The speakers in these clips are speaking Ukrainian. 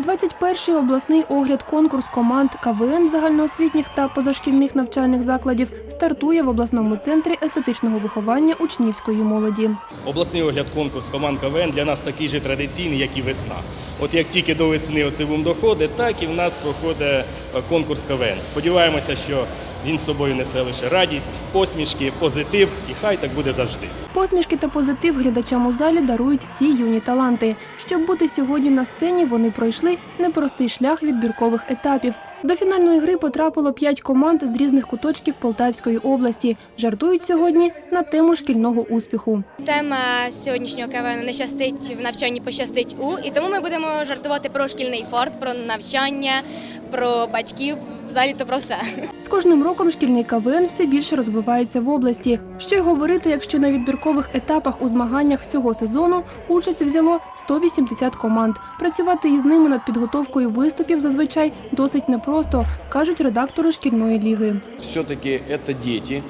21-й обласний огляд конкурс команд КВН загальноосвітніх та позашкільних навчальних закладів стартує в обласному центрі естетичного виховання учнівської молоді. Обласний огляд конкурс команд КВН для нас такий же традиційний, як і весна. От як тільки до весни оцей бум доходить, так і в нас проходить е, конкурс КВН. Сподіваємося, що він з собою несе лише радість, посмішки, позитив, і хай так буде завжди. Посмішки та позитив глядачам у залі дарують ці юні таланти. Щоб бути сьогодні на сцені, вони пройшли непростий шлях відбіркових етапів. До фінальної гри потрапило п'ять команд з різних куточків Полтавської області. Жартують сьогодні на тему шкільного успіху. Тема сьогоднішнього КВН не щастить в навчанні, пощастить у. І тому ми будемо жартувати про шкільний форт, про навчання, про батьків, взагалі то про все. З кожним роком шкільний КВН все більше розвивається в області. Що й говорити, якщо на відбіркових етапах у змаганнях цього сезону участь взяло 180 команд. Працювати із ними над підготовкою виступів зазвичай досить непросто, кажуть редактори шкільної ліги. все-таки це дети. Э,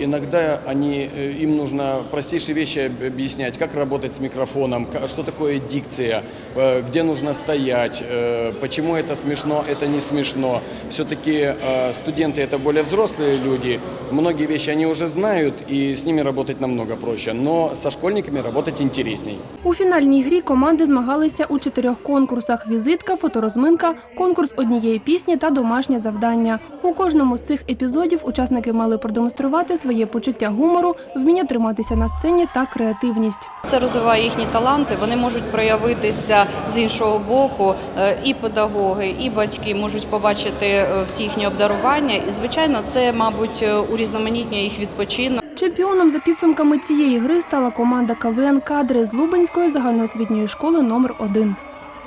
Иногда они, э, им нужно простейшие вещи об- объяснять, как работать с микрофоном, ка- что такое дикция, э, где нужно стоять, э, почему это смешно, это не смешно. Все-таки студенты это более взрослые люди, многие вещи они уже знают, и с ними работать намного проще, но со школьниками работать интересней. У фінальній грі команди змагалися у чотирьох конкурсах: візитка, фоторозминка, конкурс однієї пісні та домашнє завдання. У кожному з цих епізодів учасники мали продемонструвати своє почуття гумору, вміння триматися на сцені та креативність. Це розвиває їхні таланти. Вони можуть проявитися з іншого боку. Е, І педагоги, і батьки можуть побачити е, всі їхні обдарування. І звичайно, це, мабуть, е, урізноманітнює їх відпочинок. Чемпіоном за підсумками цієї гри стала команда КВН Кадри з Лубенської загальноосвітньої школи номер 1